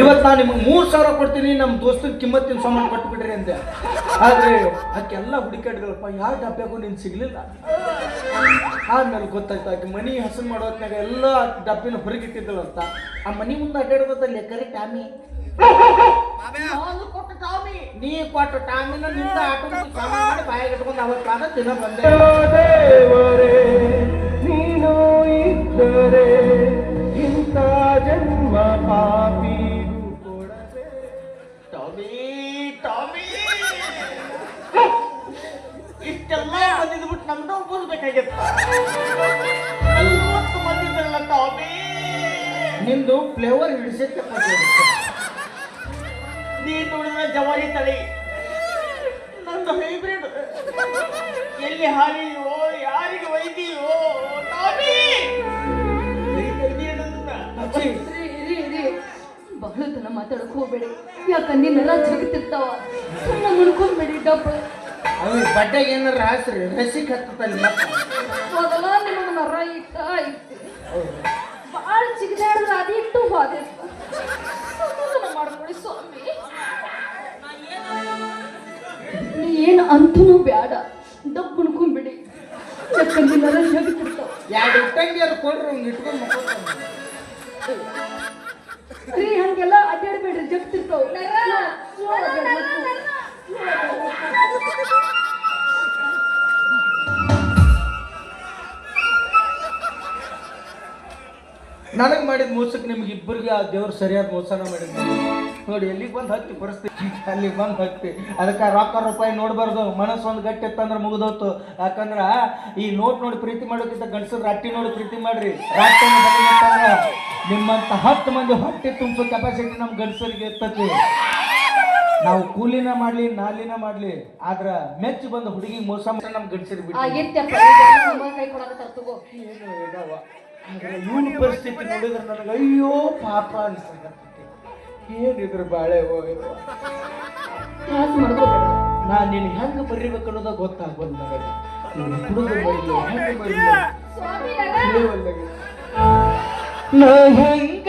ಇವತ್ತು ನಾನು ನಿಮ್ಗೆ ಮೂರು ಸಾವಿರ ಕೊಡ್ತೀನಿ ನಮ್ಮ ದೋಸ್ತನ ಕಿಮ್ಮತ್ತಿನ ಸಾಮಾನು ಕೊಟ್ಬಿಡ್ರಿ ಅಂದೆ. ಆದರೆ ಆಕೆಲ್ಲ ಹುಡುಕಾಡಿದ್ರಪ್ಪ ಯಾವ ಡಬ್ಬ್ಯಾಗೂ ನೀನು ಸಿಗಲಿಲ್ಲ. ಆಮೇಲೆ ಗೊತ್ತಾಯ್ತು ಆಕೆ ಮನಿ ಹಸನ್ ಮಾಡೋ ಎಲ್ಲ ಡಬ್ಬಿನ ಅಂತ ಆ ಮನಿ ಮುಂದೆ ಅಡ್ಡಾಡ್ಬೋದಲ್ಲ ಕರೆ ಟಾಮಿ. ನಾನು ಕೊಟ್ಟ ಟಾಮಿ. ನೀ ಕೊಟ್ಟ ಟಾಮಿನ ನಿಂದ ಆಟೋ ಸಾಮಾನು ಮಾಡಿ ಬಾಯಿಗೆ ಇಟ್ಕೊಂಡು ಅವತ್ತು ಕಾದ ತಿನ್ನೋ ಬಂದೆ. ಬಂದಿದ್ಬಿಟ್ಟು ನಮ್ದು ಒಬ್ಬರ್ಬೇಕಾಗಿತ್ತು ನಲ್ವತ್ತು ಬಂದಿದ್ದಲ್ಲ ಟಾಮಿ. ನಿಂದು ಫ್ಲೇವರ್ ಹಿಡಿಸಕ್ಕೆ ನೀ ನೋಡಿದ್ರೆ ಜವಾರಿ ತಳಿ. ನಂದು ಹೈಬ್ರಿಡ್. ಎಲ್ಲಿ ಹಾರಿಯೋ ಯಾರಿಗೆ ಒಯ್ದಿಯೋ ಟಾಮಿ. ಕೈ ತೆಗ್ದಿಯ ನನ್ನನ್ನ. ಅಚ್ಚಿ. ರೀ ಬಹಳ ಬಹಳತನ ಮಾತಾಡಕ್ ಹೋಗ್ಬೇಡಿ. ಯಾಕಂದಿನೆಲ್ಲ ಜಗತ್ತಿರ್ತಾವ? ಸುಮ್ಮನೆ ಮುಡ್ಕೊಂಬೇಡಿ ಡಬ್ಬ. ಅವಿ ಬಡ್ಡೆಗೆ ಏನಾರ ಹಾಸ್ರಿ ರಸಿಕ್ ಹತ್ತಲ್ಲಿ ಮತ್ತೆ ಹೋಗಲ್ಲ ನಿಮಗೆ ನರ ಇಟ್ಟ ಐತಿ ಭಾಳ ಚಿಗದಾಡಿದ್ರೆ ಅದಿಟ್ಟು ಹೋದೆ ಮಾಡ್ಕೊಳ್ಳಿ ಸ್ವಾಮಿ ನೀ ಏನು ಅಂತೂ ಬೇಡ ದಪ್ಪ ಕುಣ್ಕೊಂಬಿಡಿ ಯಾಕಂದ್ರೆ ನರ ಜಗತ್ತಿರ್ತಾವ ಎರಡು ಇಟ್ಟಂಗಿಯರು ಕೊಡ್ರಿ ಅವ್ನು ಇಟ್ಕೊಂಡು. ರೀ ಹಂಗೆಲ್ಲ ಅಡ್ಡಾಡ್ಬೇಡ್ರಿ ಜಗತ್ತಿರ್ತಾವ ನನಗೆ ಮಾಡಿದ ಮೋಸಕ್ಕೆ ನಿಮ್ಗೆ ಇಬ್ಬರಿಗೆ ಆ ದೇವ್ರು ಸರಿಯಾದ ಮೋಸನ ಮಾಡಿದ್ರು ನೋಡಿ, ಎಲ್ಲಿಗೆ ಬಂದು ಹತ್ತಿ ಪರಿಸ್ಥಿತಿ ಅಲ್ಲಿಗೆ ಬಂದು ಹತ್ತಿ. ಅದಕ್ಕೆ ರೊಕ್ಕ ರೂಪಾಯಿ ನೋಡಬಾರ್ದು. ಮನಸ್ಸು ಒಂದು ಗಟ್ಟಿ ಇತ್ತಂದ್ರೆ ಮುಗಿದೋತು ಯಾಕಂದ್ರೆ ಈ ನೋಟ್ ನೋಡಿ ಪ್ರೀತಿ ಮಾಡೋಕ್ಕಿಂತ ಗಂಡಸರು ರಟ್ಟಿ ನೋಡಿ ಪ್ರೀತಿ ಮಾಡಿರಿ. ರಾಟ್ಟಿ ಅಂತಂದ್ರೆ ನಿಮ್ಮಂತ ಹತ್ತು ಮಂದಿ ಹೊಟ್ಟೆ ತುಂಬಿಸೋ ಕೆಪಾಸಿಟಿ ನಮ್ಮ ಗಂಡಸರಿಗೆ ಇರ್ತತಿ. ನಾವು ಕೂಲಿನ ಮಾಡ್ಲಿ ನಾಲಿನ ಮಾಡ್ಲಿ ಆದ್ರ ಮೆಚ್ಚು ಬಂದ ಹುಡುಗಿ ಮೋಸ ಮಾಡಿ ನಮ್ಮ ಇವನ್ ಪರಿಸ್ಥಿತಿ ನೋಡಿದ್ರೆ ನನಗೆ ಅಯ್ಯೋ ಪಾಪ ಅನ್ಸಕತ್ತೈತಿ. ಏನಿದ್ರು ಬಾಳೆ ಹೋಗಿದ್ರು? ನಾ ನಿನ್ ಹೆಂಗ್ ಬರಿಬೇಕು ಅನ್ನೋದ ಗೊತ್ತಾಗ್ಬೋದು ನನಗೆ. ನೀನು ಹುಡುಗ ಬರಲಿ ಹೆಂಗ ಬರಲಿ ಸ್ವಾಮಿ ನಾ ಹೆಂಗ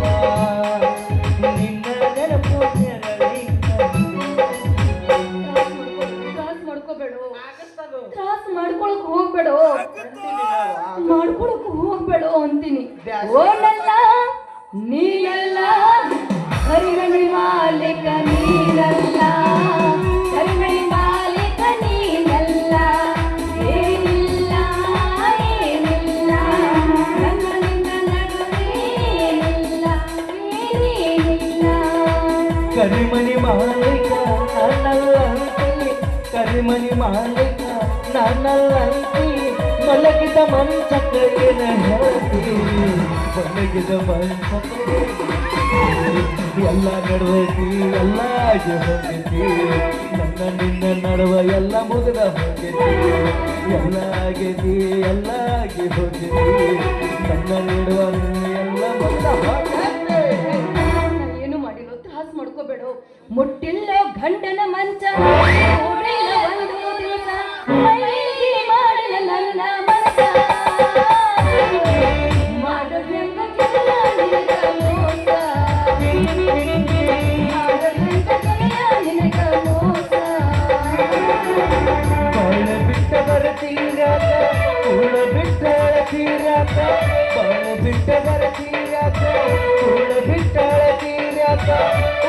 ಮಲಗಿದ ಎಲ್ಲ ನಡುವೈತಿ ಎಲ್ಲ ಆಗಿ ನನ್ನ ನಿನ್ನ ನಡುವ ಎಲ್ಲ ಮುಗಿದ ಹೋಗೈತಿ ಎಲ್ಲ ಆಗೈತಿ ಎಲ್ಲ ಆಗಿ ಹೋಗೈತಿ ನನ್ನ ಎಲ್ಲ ಮುಗಿದ ಏನು ಮಾಡಿಲ್ಲ ತ್ರಾಸ ಮಾಡ್ಕೋಬೇಡ. ಮುಟ್ಟಿಲ್ಲೋ ಗಂಡನ ಮಂಚ ಕೂಳ ಬಿಟ್ಟ ತೀರಾತ ಬಾಳ ಬಿಟ್ಟ ಬರತೀರಾತ ಕೂಳ ಬಿಟ್ಟ ತೀರಾತ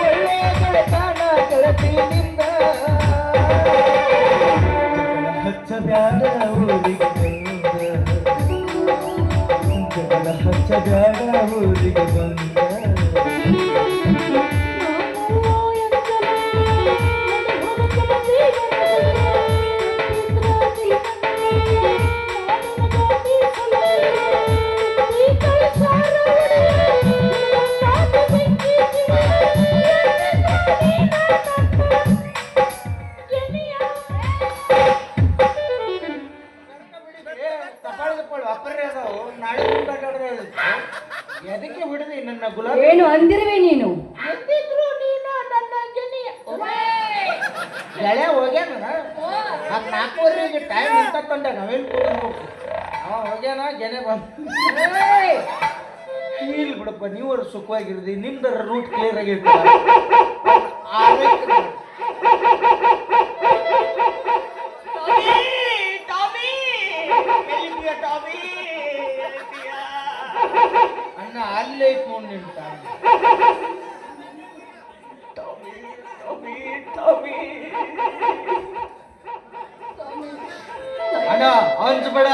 ಒಳ್ಳೆ ಗೆಳತನ ಗೆಳತಿನಿಂದ ಹಚ್ಚ ಬ್ಯಾಡ ಊರಿಗೆ ಬಂದ ಜಗಳ ಹಚ್ಚ ಬ್ಯಾಡ ಊರಿಗೆ ಬಂದ ಎದಕ್ಕೆ ಬಿಡದೆ ನನ್ನ ಗುಲಾಬಿ? ಏನು ಅಂದಿರುವೆ ನೀನು? ಅಂದಿದ್ರು ನೀನು ನನ್ನ ಅಂಜನಿ ಗೆಳೆ ಹೋಗ್ಯಾನ? ಅದು ನಾಲ್ಕೂವರೆಗೆ ಟೈಮ್ ಅಂತ ತಂದೆ ನಾವೇನು ಅವ ಹೋಗ್ಯಾನ ಗೆನೆ ಬಂದು. ಇಲ್ಲಿ ಬಿಡಪ್ಪ ನೀವು ಸುಖವಾಗಿರ್ದಿ. ನಿಮ್ದರ ರೂಟ್ ಕ್ಲಿಯರ್ ಆಗಿರ್ತದೆ ಆರೋಗ್ಯ ಅಲ್ಲೇ ಇಟ್ಕೊಂಡು ನೋಡಿ ನಿಂತ ಅಣ್ಣ ಅಂಜಬೇಡ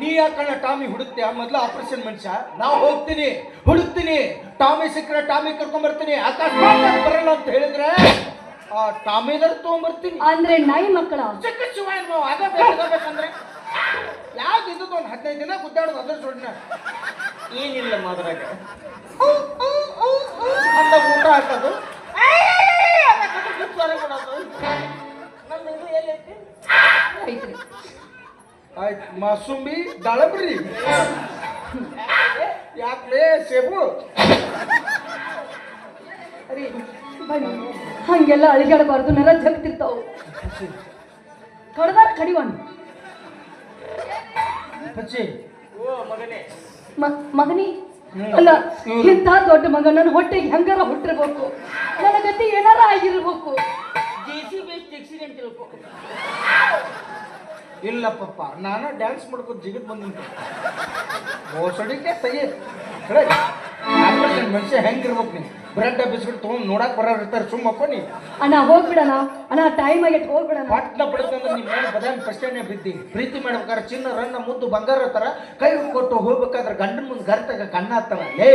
ನೀ ಯಾಕಣ್ಣ ಟಾಮಿ ಹುಡುಕ್ತೀಯ? ಮೊದ್ಲು ಆಪರೇಷನ್ ಮನುಷ್ಯ ನಾವು ಹೋಗ್ತೀನಿ ಹುಡುಕ್ತೀನಿ. ಟಾಮಿ ಸಿಕ್ಕರೆ ಟಾಮಿ ಕರ್ಕೊಂಡ್ ಬರ್ತೀನಿ ಅಕಸ್ಮಾತ್ ಬರಲ್ಲ ಅಂತ ಹೇಳಿದ್ರೆ ಆ ಟಾಮಿದರ್ ತಗೊಂಡ್ಬರ್ತೀನಿ ಅಂದ್ರೆ ನಾಯಿ ಮಕ್ಕಳ ಚಿಕ್ಕ ಶಿವಾಯ ನಾವು ಅದ ಬೇಕಂದ್ರೆ. ಯಾವ್ದು ಇದ್ದು ಒಂದು ಹದಿನೈದು ದಿನ ಗುದ್ದಾಡೋದು ಅದ್ರ ಸುಡ್ನ ಏನಿಲ್ಲ ಮಾದ್ರಾಗ. ಅಂತ ಊಟ ಹಾಕೋದು. ಆಯ್ತು ಮಾಸುಂಬಿ ದಾಳಬ್ರಿ. ಯಾಕೆ ಸೇಬು? ಹಂಗೆಲ್ಲ ಅಳಿಗಾಡಬಾರ್ದು ನೆಲ ಜಗ್ತಿರ್ತಾವು. ಕಡದಾರ ಕಡಿವನ್ ಓ ಮ- ಮಗನಿ. ಅಲ್ಲ ಇಂಥ ದೊಡ್ಡ ಮಗ ನನ್ನ ಹೊಟ್ಟೆಗೆ ಹೆಂಗಾರ ಹುಟ್ಟಿರ್ಬೇಕು? ನನ್ನ ಗತಿ ಏನಾರ ಆಗಿರ್ಬೇಕು? ಇಲ್ಲ ಪಪ್ಪ ನಾನು ಡ್ಯಾನ್ಸ್ ಮಾಡ್ಕೊಂಡು ಜಿಗಿದ್ ಬಂದಿನಿ. ಓಸಡಿಕೆ ತೆಗಿ ಮನುಷ್ಯ ಹೆಂಗಿರ್ಬೇಕು ನೀ ಬ್ರೆಡ್ ಬಿಸ್ಕಿಟ್ ತೊಗೊಂಡು ನೋಡಕ್ ಬರೋರು ಇರ್ತಾರೆ. ಸುಮ್ಮ ನೀ. ಅಣ್ಣ ಹೋಗ್ಬಿಡಣ. ಅಣ್ಣ ಟೈಮ್ ಆಗೈತೆ ಹೋಗ್ಬಿಡಣ. ಪಟ್ನ ಪಡ್ಕಂದ್ರೆ ನಿಮ್ಮ ಮೇಲೆ ಬದಾಮಿ ಪ್ರಶ್ನೆ ಬಿದ್ದಿ. ಪ್ರೀತಿ ಮಾಡ್ಬೇಕಾದ್ರೆ ಚಿನ್ನ ರನ್ನ ಮುದ್ದು ಬಂಗಾರ ತರ ಕೈ ಕೊಟ್ಟು ಹೋಗ್ಬೇಕಾದ್ರೆ ಗಂಡ ಮುಂದೆ ಗರ್ತಾಗ ಕಣ್ಣ ಹತ್ತವ. ಲೇ!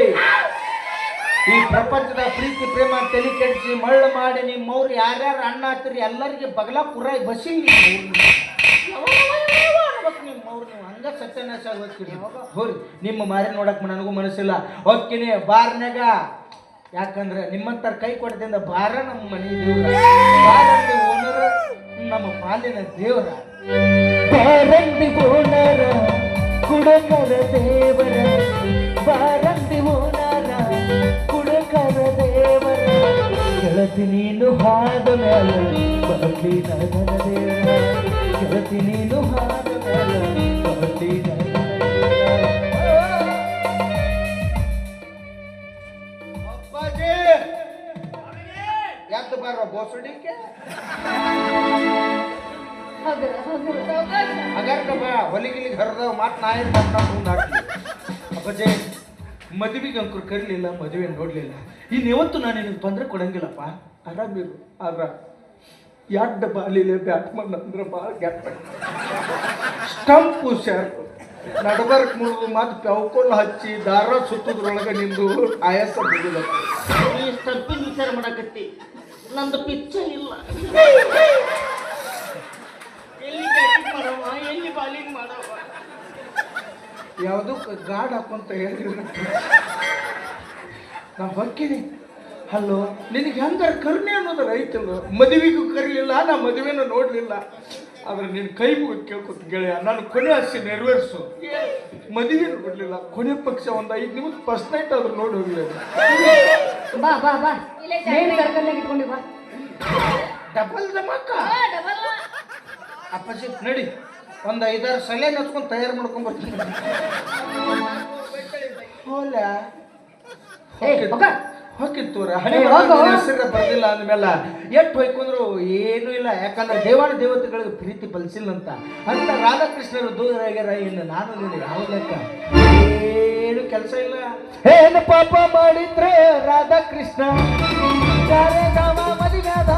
ಈ ಪ್ರಪಂಚದ ಪ್ರೀತಿ ಪ್ರೇಮ ತಲೆ ಕೆಡಿಸಿ ಮಳ್ಳು ಮಾಡಿ ನಿಮ್ಮ ಅವ್ರು ಯಾರ್ಯಾರು ಅಣ್ಣ ಹತ್ತಿರಿ ಎಲ್ಲರಿಗೆ ಬಗಲ ಕುರಾಯಿ ಬಸಿ ನಿಮ್ಮ ಅವ್ರು ನೀವು ಹಂಗ ಸತ್ಯನಾಶ ಆಗೋಗ್ತೀರಿ ಹೋರಿ ನಿಮ್ಮ ಮಾರಿ ನೋಡಕ್ ನನಗೂ ಮನಸ್ಸಿಲ್ಲ. ಹೋಗ್ತೀನಿ ಬಾರ್ನಾಗ ಯಾಕಂದ್ರೆ ನಿಮ್ಮಂತ ಕೈ ಕೊಡದಿಂದ ಬಾರ ನಮ್ಮ ಮನೆ ದೇವ್ರ ನಮ್ಮ ಪಾಲಿನ ದೇವರ. ಬಾರಂದಿ ಓನರ ಕುಡಕರ ದೇವರ. ಬಾರಂದಿ ಓನರ ಕುಡಕರ ದೇವರ. ಗೆಳತಿ ನೀನು ಹಾದ ಮೇಲೆ ಬರ್ಲಿ ನಗರ ದೇವರ. ಗೆಳತಿ ನೀನು ಹಾದ ಬಾರೋ ಬೋಸಡಿಕೆ? ಹಗರ ಹಗರ ಸಾವ್ಕಾಶ. ಅಗರ್ಕ ಬಾ ಹೊಲಿಗಿಲಿಗೆ ಹರಿದವ ಮಾತು ನಾ ಏನು ಮುಂದೆ ಹಾಕ್ಲಿ ಅಪ್ಪಾಜಿ ಮದುವೆಗೆ ಅಂಕರು ಕರೀಲಿಲ್ಲ ಮದುವೆ ನೋಡಲಿಲ್ಲ. ಇನ್ನು ಯಾವತ್ತು ನಾನು ನಿನಗೆ ತೊಂದರೆ ಕೊಡಂಗಿಲ್ಲಪ್ಪ? ಆರಾಮಿರು ಆದ್ರ ಯಾಡ್ ಬಾಲಿಲೆ ಬ್ಯಾಟ್ಮನ್ ಅಂದ್ರೆ ಭಾಳ ಗ್ಯಾಪ್ ಸ್ಟಂಪು ಸರ್. ನಡಬರ್ಕ್ ಮುರಿದು ಮತ್ತು ಪ್ಯಾವ್ಕೊಂಡು ಹಚ್ಚಿ ದಾರ ಸುತ್ತದ್ರೊಳಗೆ ನಿಂದು ಆಯಾಸ ಬಿಡುದ ನೀ ಸ್ಟಂಪಿನ ವಿಚಾರ ಮಾಡಕತ್ತಿ. ನಂದು ಪಿಚ್ಚ ಇಲ್ಲ ಎಲ್ಲಿ ಮಾಡವ ಎಲ್ಲಿ ಬಾಲಿಂಗ್ ಮಾಡವ ಯಾವುದೋ ಗಾಡ್ ಹಾಕೊಂತ ಹೇಳಿದ್ರು. ನಾ ಹೊಕ್ಕಿನಿ ಹಲೋ, ನಿನಗೆ ಹೆಂಗಾರ ಕರುಣೆ ಅನ್ನೋದು ರೈತ ಮದುವೆಗೂ ಕರೀಲಿಲ್ಲ, ನಾ ಮದುವೆನೂ ನೋಡಲಿಲ್ಲ. ಆದ್ರೆ ನಿನ್ನ ಕೈ ಮುಗಿದು ಕೇಳ್ಕೊತ ಗೆಳೆಯ, ನಾನು ಕೊನೆ ಆಸೆ ನೆರವೇರಿಸು. ಮದುವೆನೂ ಬಿಡಲಿಲ್ಲ ಕೊನೆ ಪಕ್ಷ ಒಂದು ಐದು ನಿಮಿಷ ಫಸ್ಟ್ ನೈಟ್ ಆದ್ರೂ ನೋಡಿ ಹೋಗ್ಲಿ ಬಾ ಬಾ ಬಾ. ಮೇನ್ ಇಟ್ಕೊಂಡಿ ಬಾ. ಡಬಲ್ ದಮಕ್ಕ ಅಪ್ಪಾಜಿ ನಡಿ. ಒಂದು ಐದಾರು ಸಲ ನಚ್ಕೊಂಡು ತಯಾರು ಮಾಡ್ಕೊಂಡ್ ಬರ್ತೀನಿ. ಹೋಲ. ಹೋಗಿತ್ತೂರ ಹೋಗು. ಹೆಸರು ಬರ್ದಿಲ್ಲ ಅಂದ್ಮೇಲೆ ಎಷ್ಟು ಹೋಯ್ಕೊಂಡ್ರು ಏನೂ ಇಲ್ಲ. ಯಾಕಂದ್ರೆ ದೇವಾನ ದೇವತೆಗಳಿಗೆ ಪ್ರೀತಿ ಫಲಿಸಿಲ್ಲ ಅಂತ ಅಂತ ರಾಧಾಕೃಷ್ಣರು ದೂರ ಆಗ್ಯಾರ. ಇನ್ನು ನಾನು ನೀನು ಯಾವ ಲೆಕ್ಕ? ಏನು ಕೆಲಸ ಇಲ್ಲ. ಏನು ಪಾಪ ಮಾಡಿದ್ರೆ ರಾಧಾಕೃಷ್ಣ? ಶಾರದಾವ ಮದುವೆದ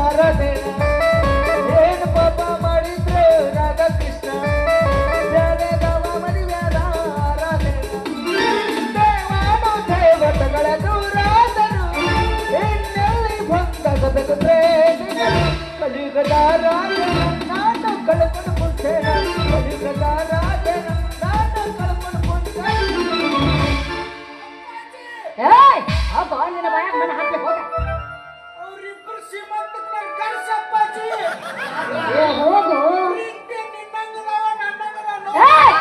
ಆರಾಧನೆ ಏನು ಪಾಪ ಮಾಡಿದ್ರೆ ರಾಧಾಕೃಷ್ಣ? ಶಾರದಾವ ಮದುವೆದ ಆರಾಧನೆ ದೇವಾನು ದೇವತೆಗಳ ದೂರಾದರು ಎನ್ನೆಲ್ಲಿ ಬಂದಗಬೇಕು ಪ್ರೇಮಿಗಳು ಕಲಿಯುಗದ ರಾಜನ ನಾನು ಕಳ್ಕೊಂಡು ಮುಂಚೆ ಕಲಿಯುಗದ ನಿನ್ನ ಬಾಯಾಗ ಮನ ಹಾಕಿ ಹೋಗ ಅವ್ರಿಬ್ರು ಶ್ರೀಮಂತಕ್ಕೆ ಕರ್ಸಪ್ಪಾಜಿ ಏ ಹೋಗು. ಪ್ರೀತಿ ನಿನ್ನಂಗದವ ನನ್ನಂಗದವ ಏಯ್!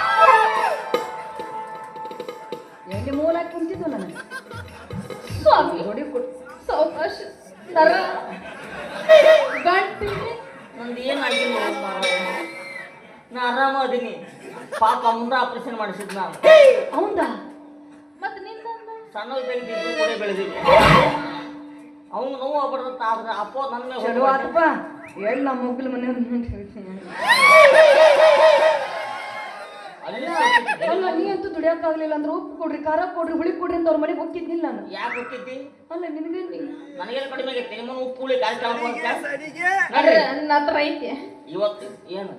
ಎಲ್ಲಿ ಮೂಲ ಕುಂತಿದ್ದು ನನಗೆ? ಸ್ವಾಮಿ ನೋಡಿ ಕೊಡು ಸಾವಕಾಶ ನರ ಗಂಟಿಗೆ ನಂದು ಏನಾಗಿಲ್ಲ ನೋಡಪ್ಪ? ನಾ ಆರಾಮ ಅದೀನಿ ಪಾಪ ಮುಂದೆ ಆಪರೇಷನ್ ಮಾಡಿಸಿದ್ ನಾನು ಹೌದಾ ಸಣ್ಣ ಬೆಳೆದಿದ್ದು ಕೂಡ ಬೆಳೆದಿದ್ದೆ ಅವ್ನು ನೋವು ಆಗ್ಬಿಡ್ದಂತ ಆದ್ರೆ ಅಪ್ಪ ನನ್ನ ಮೇಲೆ ಹೇಳಿ ನಮ್ಮ ಮಗ್ಲ ಮನೆಯವ್ರ ಅಲ್ಲಿ ನೀ ಅಂತೂ ದುಡಿಯಕ್ಕಾಗ್ಲಿಲ್ಲ ಅಂದ್ರೆ ಉಪ್ಪು ಕೊಡ್ರಿ ಖಾರ ಕೊಡ್ರಿ ಹುಳಿ ಕೊಡ್ರಿ ಅಂತ ಅವ್ರ ಮನೆಗೆ ಹೋಗಿದ್ನಿಲ್ಲ ನಾನು. ಯಾಕೆ ಹೋಗ್ತಿದ್ದಿ? ಅಲ್ಲ ನಿನಗೆ ನನಗೇನು ಕಡಿಮೆ ಆಗೈತೆ. ನಿಮ್ಮ ಉಪ್ಪು ಹುಳಿ ಕಾಯಿ ನನ್ನ ಹತ್ರ ಐತೆ. ಇವತ್ತು ಏನು?